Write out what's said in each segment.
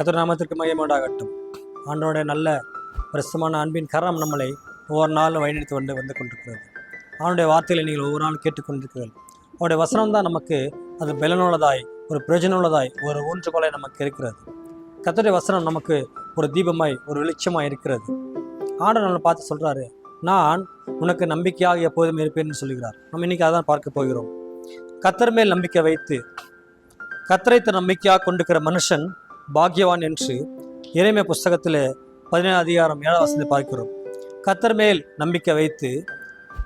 கத்திர நாமத்திற்கு மையமோடாகட்டும் ஆண்டோடைய நல்ல பிரசமான அன்பின் கரம் நம்மளை ஒவ்வொரு நாளும் வழிநடத்தி வந்து வந்து கொண்டிருக்கிறது. அவனுடைய வார்த்தைகளை நீங்கள் ஒவ்வொரு நாளும் கேட்டுக்கொண்டிருக்கிறீர்கள். அவனுடைய வசனம் தான் நமக்கு அது பலனுள்ளதாய் ஒரு பிரயோஜனமுள்ளதாய் ஒரு ஊன்றுகோலை நமக்கு இருக்கிறது. கத்தருடைய வசனம் நமக்கு ஒரு தீபமாய் ஒரு வெளிச்சமாய் இருக்கிறது. ஆண்டவர் நம்மளை பார்த்து சொல்கிறாரு நான் உனக்கு நம்பிக்கையாக எப்போதும் இருப்பேன்னு சொல்லுகிறார். நம்ம இன்றைக்கி அதான் பார்க்க போகிறோம். கத்தர் மேல் நம்பிக்கை வைத்து கத்தரைத்த நம்பிக்கையாக கொண்டிருக்கிற மனுஷன் பாக்யவான் என்று இறைமை புஸ்தகத்தில் பதினேழு அதிகாரம் ஏழாம் வசனத்தை பார்க்கிறோம். கத்தர் மேல் நம்பிக்கை வைத்து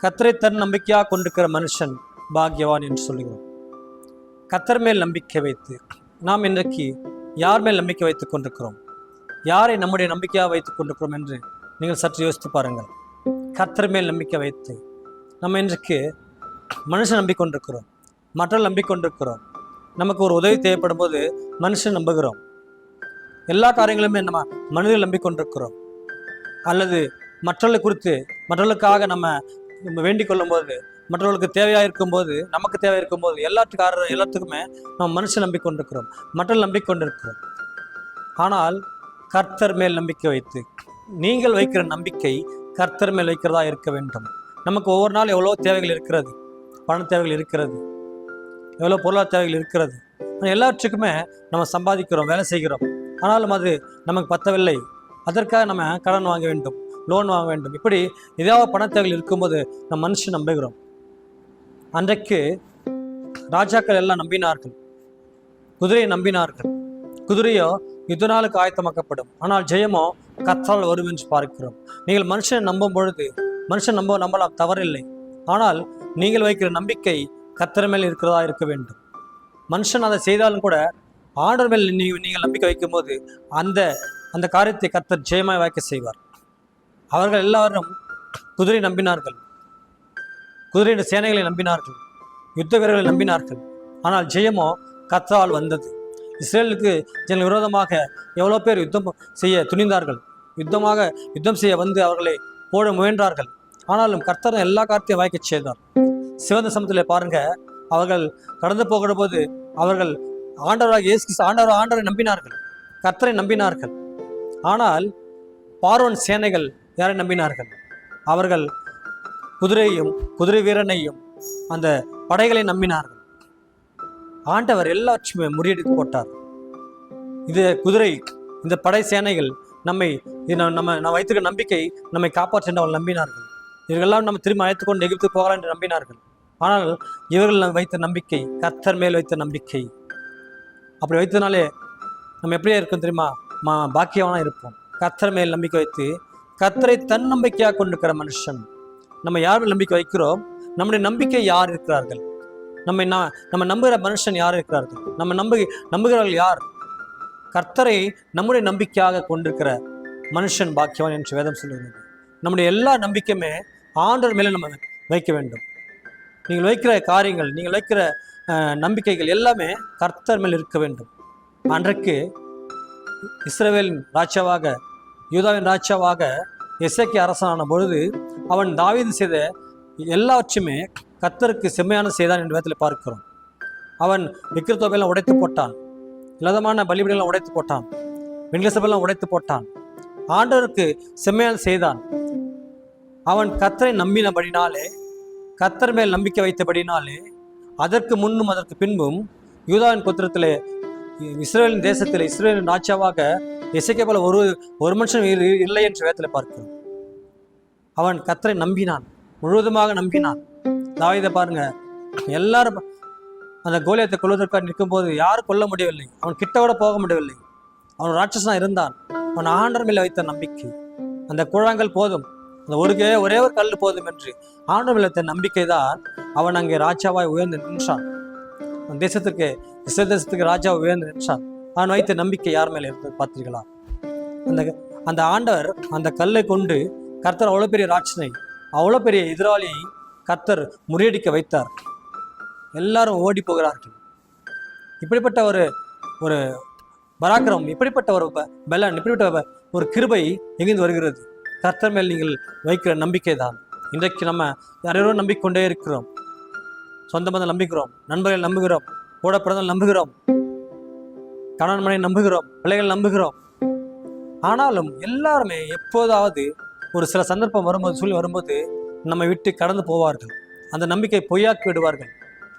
கத்தரை தன் நம்பிக்கையாக கொண்டிருக்கிற மனுஷன் பாக்யவான் என்று சொல்லுகிறோம். கத்தர் மேல் நம்பிக்கை வைத்து நாம் இன்றைக்கு யார் மேல் நம்பிக்கை வைத்துக் கொண்டிருக்கிறோம்? யாரை நம்முடைய நம்பிக்கையாக வைத்துக் கொண்டிருக்கிறோம் என்று நீங்கள் சற்று யோசித்து பாருங்கள். கத்தர் மேல் நம்பிக்கை வைத்து நம்ம இன்றைக்கு மனுஷன் நம்பிக்கொண்டிருக்கிறோம். மற்றவர்கள் நம்பிக்கொண்டிருக்கிறோம். நமக்கு ஒரு உதவி தேவைப்படும் போது மனுஷன் நம்புகிறோம். எல்லா காரியங்களுமே நம்ம மனிதர்கள் நம்பிக்கொண்டிருக்கிறோம். அல்லது மற்றவர்களை குறித்து மற்றவர்களுக்காக நம்ம நம்ம வேண்டிக் கொள்ளும்போது மற்றவர்களுக்கு தேவையாக இருக்கும்போது நமக்கு தேவை இருக்கும்போது எல்லாத்துக்கார எல்லாத்துக்குமே நம்ம மனுஷன் நம்பிக்கொண்டிருக்கிறோம். மற்றவர்கள் நம்பிக்கொண்டிருக்கிறோம். ஆனால் கர்த்தர் மேல் நம்பிக்கை வைத்து நீங்கள் வைக்கிற நம்பிக்கை கர்த்தர் மேல் வைக்கிறதா இருக்க வேண்டும். நமக்கு ஒவ்வொரு நாள் எவ்வளோ தேவைகள் இருக்கிறது. பண தேவைகள் இருக்கிறது. எவ்வளோ பொருளாதார தேவைகள் இருக்கிறது. எல்லாற்றுக்குமே நம்ம சம்பாதிக்கிறோம் வேலை செய்கிறோம். ஆனாலும் அது நமக்கு பத்தவில்லை. அதற்காக நம்ம கடன் வாங்க வேண்டும் லோன் வாங்க வேண்டும். இப்படி ஏதாவது பண இருக்கும்போது நம் மனுஷன் நம்புகிறோம். அன்றைக்கு ராஜாக்கள் எல்லாம் நம்பினார்கள். குதிரையை நம்பினார்கள். குதிரையோ யுத்த நாளுக்கு ஆயத்தமாக்கப்படும். ஆனால் ஜெயமோ கத்தால் வரும் என்று பார்க்கிறோம். நீங்கள் மனுஷனை நம்பும் பொழுது மனுஷன் நம்ப நம்பலாம் தவறில்லை. ஆனால் நீங்கள் வைக்கிற நம்பிக்கை கத்தர் மேல் இருக்கிறதா இருக்க வேண்டும். மனுஷன் அதை செய்தாலும் கூட ஆண்டவர் மேல் நீ- நீங்கள் நம்பிக்கை வைக்கும்போது அந்த அந்த காரியத்தை கத்தர் ஜெயமாய் வாய்க்க செய்வார். அவர்கள் எல்லாரும் குதிரை நம்பினார்கள். குதிரையின் சேனைகளை நம்பினார்கள். யுத்த வீரர்களை நம்பினார்கள். ஆனால் ஜெயமோ கத்தரால் வந்தது. இஸ்ரேலுக்கு ஜன விரோதமாக எவ்வளோ பேர் யுத்தம் செய்ய துணிந்தார்கள். யுத்தமாக யுத்தம் செய்ய வந்து அவர்களை போட முயன்றார்கள். ஆனாலும் கர்த்தர் எல்லா காரியத்தையும் வாய்க்கச் செய்தார். சிவந்த சமத்தில் பாருங்க அவர்கள் கடந்து போகிற போது அவர்கள் ஆண்டவராக இயேசு ஆண்டவர் ஆண்டவரை நம்பினார்கள். கர்த்தரை நம்பினார்கள். ஆனால் பார்வன் சேனைகள் யாரை நம்பினார்கள்? அவர்கள் குதிரையும் குதிரை வீரனையும் அந்த படைகளை நம்பினார்கள். ஆண்டவர் எல்லாச்சுமே முறியடித்து போட்டார். இது குதிரை இந்த படை சேனைகள் நம்மை நம்ம நம்ம நம்ம வைத்திருக்க நம்பிக்கை நம்மை காப்பாற்ற என்று அவர்கள் நம்பினார்கள். இவர்களெல்லாம் நம்ம திரும்ப அழைத்து கொண்டு எகிப்து போகலாம் என்று நம்பினார்கள். ஆனால் இவர்கள் வைத்த நம்பிக்கை கர்த்தர் மேல் வைத்த நம்பிக்கை. அப்படி வைத்தனாலே நம்ம எப்படியா இருக்கோம் தெரியுமா? மா பாக்கியவனாக இருப்போம். கர்த்தர் மேல் நம்பிக்கை வைத்து கர்த்தரை தன் நம்பிக்கையாக கொண்டிருக்கிற மனுஷன். நம்ம யார் மேல் நம்பிக்கை வைக்கிறோம்? நம்முடைய நம்பிக்கை யார் இருக்கிறார்கள்? நம்மை நான் நம்ம நம்புகிற மனுஷன் யார் இருக்கிறார்கள்? நம்ம நம்பு நம்புகிறவர்கள் யார்? கர்த்தரை நம்முடைய நம்பிக்கையாக கொண்டிருக்கிற மனுஷன் பாக்கியவான் என்று வேதம் சொல்லுகிறது. நம்முடைய எல்லா நம்பிக்கையுமே ஆண்டவர் மேலே நம்ம வைக்க வேண்டும். நீங்கள் வைக்கிற காரியங்கள் நீங்கள் வைக்கிற நம்பிக்கைகள் எல்லாமே கர்த்தர் மேல் இருக்க வேண்டும். அன்றைக்கு இஸ்ரேவேலின் ராஜாவாக யூதாவின் ராஜாவாக எசேக்கியா அரசனான பொழுது அவன் தாவீது செய்த எல்லாவற்றையுமே கர்த்தருக்கு செம்மையான செய்தான் என்ற விதத்தில் பார்க்கிறோம். அவன் விக்கிரத்தோப்பெல்லாம் உடைத்து போட்டான். இலதமான பலிபீடெல்லாம் உடைத்து போட்டான். வெண்கல உடைத்து போட்டான். ஆண்டவருக்கு செம்மையான செய்தான். அவன் கத்தரை நம்பினபடினாலே கத்தர் மேல் நம்பிக்கை வைத்தபடினாலே அதற்கு முன்னும் அதற்கு பின்பும் யூதாவின் புத்திரத்திலே இஸ்ரேலின் தேசத்தில் இஸ்ரேலின் ராஜாவாக இசைக்க போல ஒரு ஒரு மனுஷன் இரு- இல்லை என்று வேதத்தில் பார்க்கிறோம். அவன் கத்தரை நம்பினான் முழுவதுமாக நம்பினான். தாவிதை பாருங்க எல்லாரும் அந்த கோலியத்தை கொள்வதற்காக நிற்கும்போது யாரும் கொல்ல முடியவில்லை. அவன் கிட்ட கூட போக முடியவில்லை. அவன் ராட்சசனாக இருந்தான். அவன் ஆண்டர் மேலே வைத்த நம்பிக்கை. அந்த கூழாங்கல் போதும். அந்த ஒரு ஒரே ஒரு கல் போதும் என்று ஆண்டவர் வைத்த நம்பிக்கை தான் அவன் அங்கே ராஜாவாய் உயர்ந்து நின்றான். அந்த தேசத்துக்கு இஸ்ரேல் தேசத்துக்கு ராஜா உயர்ந்து நின்றான். அவன் வைத்த நம்பிக்கை யார் மேலே இருந்தது பார்த்தீர்களா அந்த அந்த ஆண்டவர் அந்த கல்லை கொண்டு கர்த்தர் அவ்வளோ பெரிய ராட்சனை அவ்வளோ பெரிய எதிராளியை கர்த்தர் முறியடிக்க வைத்தார். எல்லாரும் ஓடி போகிறார்கள். இப்படிப்பட்ட ஒரு ஒரு பராக்கிரம் இப்படிப்பட்ட ஒரு பலன் இப்படிப்பட்ட ஒரு கிருபை எங்கிருந்து வருகிறது? கர்த்தர் மேல் நீங்கள் வைக்கிற நம்பிக்கை தான் இன்றைக்கு நம்ம யாரையோ நம்பிக்கொண்டே இருக்கிறோம். சொந்த பந்தம் நம்பிக்கிறோம் நண்பர்கள் நம்புகிறோம் கூட பிறந்தால் நம்புகிறோம் கணவன் மனைவி நம்புகிறோம் பிள்ளைகள் நம்புகிறோம். ஆனாலும் எல்லாருமே எப்போதாவது ஒரு சில சந்தர்ப்பம் வரும்போது சொல்லி வரும்போது நம்மை விட்டு கடந்து போவார்கள். அந்த நம்பிக்கை பொய்யாக்கி விடுவார்கள்.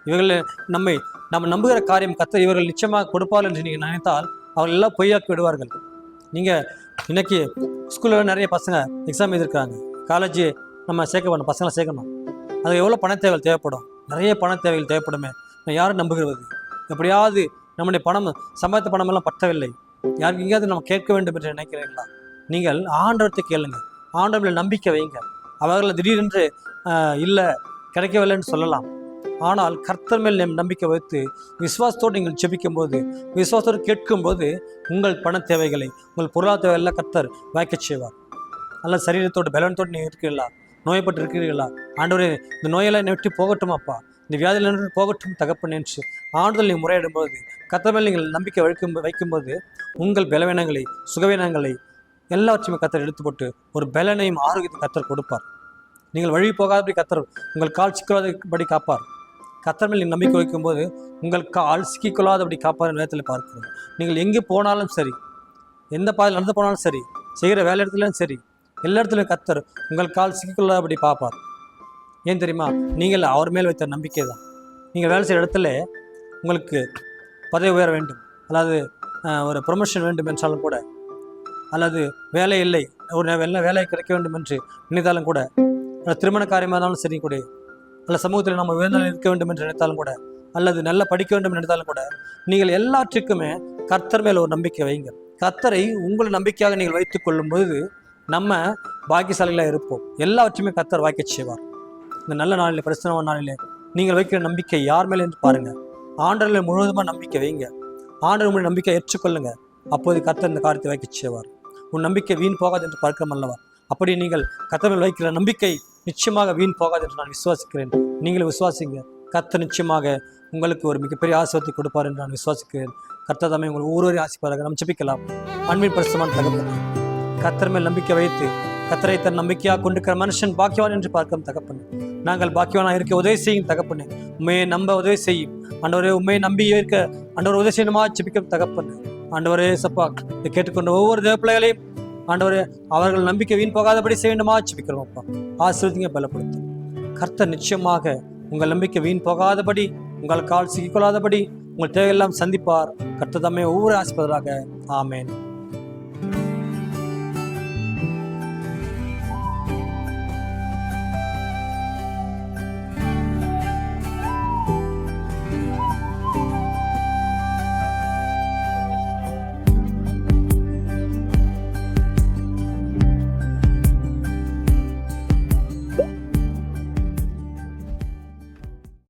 இவர்கள் நம்மை நம்ம நம்புகிற காரியம் கத்த இவர்கள் நிச்சயமாக கொடுப்பார்கள் என்று நீங்கள் நினைத்தால் அவர்கள் எல்லாம் பொய்யாக்கி விடுவார்கள். நீங்கள் இன்னைக்கு ஸ்கூலில் நிறைய பசங்க எக்ஸாம் எழுதியிருக்காங்க. காலேஜ் நம்ம சேர்க்க பண்ணணும் பசங்களை சேர்க்கணும். அது எவ்வளோ பண தேவைப்படும்? நிறைய பண தேவைகள் தேவைப்படுமே. நான் யாரும் நம்புகிறது. எப்படியாவது நம்முடைய பணம் சம்பாதித்த பணமெல்லாம் பற்றவில்லை. யாருக்கு எங்கேயாவது நம்ம கேட்க வேண்டும் என்று நினைக்கிறீங்களா நீங்கள் ஆண்டவர்த்தை கேளுங்க. ஆண்டவர்கள் நம்பிக்கை வைங்க. அவர்களை திடீரென்று இல்லை கிடைக்கவில்லைன்னு சொல்லலாம். ஆனால் கர்த்தர் மேல் நம்பிக்கை வைத்து விசுவாசத்தோடு நீங்கள் ஜெபிக்கும் போது விசுவாசத்தோடு கேட்கும்போது உங்கள் பண தேவைகளை உங்கள் பொருளாதார தேவைகளை கர்த்தர் வாய்க்கச் செய்வார். நல்ல சரீரத்தோடு பலனத்தோடு நீங்கள் இருக்கிறீர்களா? நோயப்பட்டு இருக்கிறீர்களா ஆண்டவரே இந்த நோயெல்லாம் என்னை விட்டு போகட்டுமாப்பா? இந்த வியாதியில் நின்று போகட்டும் தகப்பன் என்று ஆண்டுதல் நீங்கள் முறையிடும்போது கர்த்தர் நீங்கள் நம்பிக்கை வைக்கும் வைக்கும்போது உங்கள் பலவீனங்களை சுகவீனங்களை எல்லாவற்றையுமே கத்தர் எடுத்து போட்டு ஒரு பலனையும் ஆரோக்கியத்தை கத்தர் கொடுப்பார். நீங்கள் வழி போகாதபடி கத்தர் உங்கள் கால் சிக்கலாதபடி காப்பார். கத்தர் மேல் நீங்கள் நம்பிக்கை வைக்கும்போது உங்கள் கால் சிக்கிக்கொள்ளாதபடி காப்பார் நேரத்தில் பார்க்கிறோம். நீங்கள் எங்கே போனாலும் சரி எந்த பாதையில் நடந்து போனாலும் சரி செய்கிற வேலை இடத்துலையும் சரி எல்லா இடத்துலையும் கத்தர் உங்கள் கால் சிக்கிக்கொள்ளாதபடி பார்ப்பார். ஏன் தெரியுமா? நீங்கள் அவர் மேல் வைத்த நம்பிக்கை தான் நீங்கள் வேலை செய்கிற இடத்துல உங்களுக்கு பதவி உயர வேண்டும். அல்லது ஒரு ப்ரொமோஷன் வேண்டும் என்றாலும் கூட அல்லது வேலை இல்லை ஒரு நல்ல வேலை கிடைக்க வேண்டும் என்று நினைத்தாலும் கூட திருமண காரியமாக இருந்தாலும் சரி கூட அல்ல சமூகத்தில் நம்ம உயர்ந்த இருக்க வேண்டும் என்று நினைத்தாலும் கூட அல்லது நல்லா படிக்க வேண்டும் என்று நினைத்தாலும் கூட நீங்கள் எல்லாற்றுக்குமே கர்த்தர் மேல் ஒரு நம்பிக்கை வைங்க கர்த்தரை உங்கள் நம்பிக்கையாக நீங்கள் வைத்துக் கொள்ளும் பொழுது நம்ம பாக்கியசாலிகளாக இருப்போம். எல்லாவற்றையுமே கர்த்தர் வாய்க்க செய்வார். இந்த நல்ல நாளில் பிரச்சனை நாளிலே நீங்கள் வைக்கிற நம்பிக்கை யார் மேலே என்று பாருங்கள் ஆண்டவர்களை முழுவதுமாக நம்பிக்கை வைங்க. ஆண்டவர் உங்களுடைய நம்பிக்கை ஏற்றுக்கொள்ளுங்க. அப்போது கர்த்தர் இந்த காரியத்தை வைக்கச் செய்வார். உன் நம்பிக்கை வீண் போகாது என்று பார்க்க அல்லவா? அப்படி நீங்கள் கர்த்தர் வைக்கிற நம்பிக்கை நிச்சயமாக வீண் போகாது என்று நான் விசுவாசிக்கிறேன். நீங்களும் விசுவாசிங்க. கர்த்தர் நிச்சயமாக உங்களுக்கு ஒரு மிகப்பெரிய ஆசிரியத்தை கொடுப்பார் என்று நான் விசுவாசிக்கிறேன். கர்த்தர் தமிழ் உங்கள் ஒவ்வொரு ஆசிப்பார்கள் நாம் ஜெபிக்கலாம். அன்பின் பிரசமான தகவல் கர்த்தர் மேல் நம்பிக்கை வைத்து கத்தரை தன் நம்பிக்கையாக கொண்டிருக்கிற மனுஷன் பாக்கியவான் என்று பார்க்கும் தகப்பன். நாங்கள் பாக்கியவானாக இருக்க உதவி செய்யும் தகப்பனு. உண்மையை நம்ப உதவி செய்யும். ஆண்டவரே உண்மையை நம்பி இருக்க ஆண்டவர் உதவி செய்யணுமா ஜெபிக்கும் தகப்பன். ஆண்டவரே சப்பா இதை கேட்டுக்கொண்ட ஒவ்வொரு தேவ பிள்ளைகளையும் ஆண்டவரே அவர்கள் நம்பிக்கை வீண் போகாதபடி செய்ய வேண்டுமா ஜெபிக்கிறோம் அப்பா. ஆசிரியங்க பலப்படுத்தும் கர்த்தர் நிச்சயமாக உங்கள் நம்பிக்கை வீண் போகாதபடி உங்கள் கால் சிக்கிக்கொள்ளாதபடி உங்கள் தேவையெல்லாம் சந்திப்பார். கர்த்தர் தம்மை ஒவ்வொரு ஆசிப்பதாக ஆமேன்.